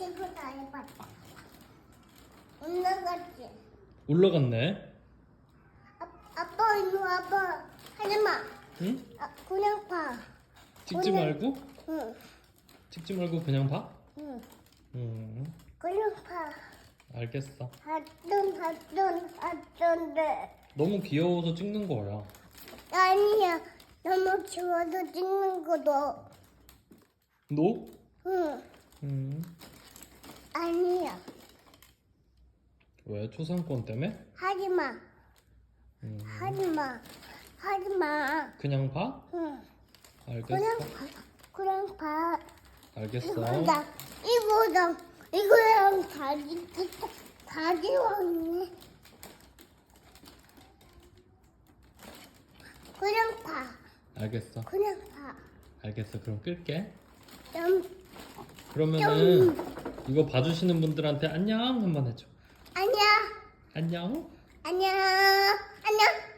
해봤다. 올라갔지. 올라갔네. 아, 아빠 이리 와봐. 하지 마. 응? 아, 그냥 봐. 찍지 오늘- 말고 응, 찍지 말고 그냥 봐. 응. 응. 그냥 봐. 알겠어. 하던 하던 하던데. 너무 귀여워서 찍는 거야. 아니야. 너무 좋아서 찍는 거도. 너? 응, 응. 아니야. 왜 초상권 때문에? 하지 마. 응. 하지 마. 하지 마. 그냥 봐? 응. 알겠어. 그냥 봐. 그냥 봐. 알겠어. 이거다. 이거다. 이거랑 다리 다리 왔네. 그냥 봐. 알겠어. 그냥 봐. 알겠어. 그럼 끌게. 좀 그러면은 이거 봐주시는 분들한테 안녕 한번 해줘. 아니야. 안녕. 안녕. 안녕.